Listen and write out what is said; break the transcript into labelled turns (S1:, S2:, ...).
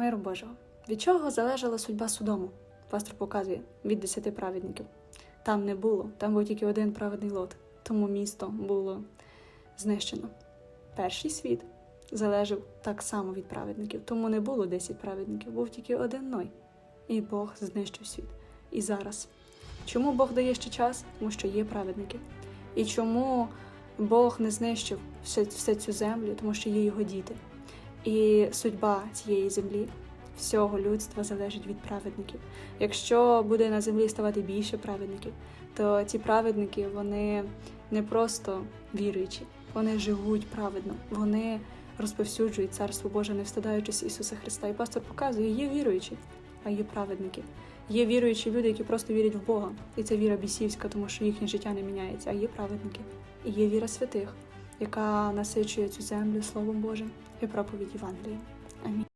S1: Миру Божого. Від чого залежала судьба Содому? Пастор показує від десяти праведників. Там не було, там був тільки один праведний лот, тому місто було знищено. Перший світ залежав так само від праведників, тому не було десять праведників, був тільки один Ной. І Бог знищив світ. І зараз. Чому Бог дає ще час? Тому що є праведники. І чому Бог не знищив все цю землю, тому що є його діти. І судьба цієї землі, всього людства залежить від праведників. Якщо буде на землі ставати більше праведників, то ці праведники вони не просто віруючі, вони живуть праведно, вони розповсюджують царство Боже, не встидаючись Ісуса Христа. І пастор показує, є віруючі, а є праведники. Є віруючі люди, які просто вірять в Бога, і це віра бісівська, тому що їхнє життя не міняється. А є праведники, і є віра святих, яка насичує цю землю Словом Божим і проповідь Євангелія. Амінь.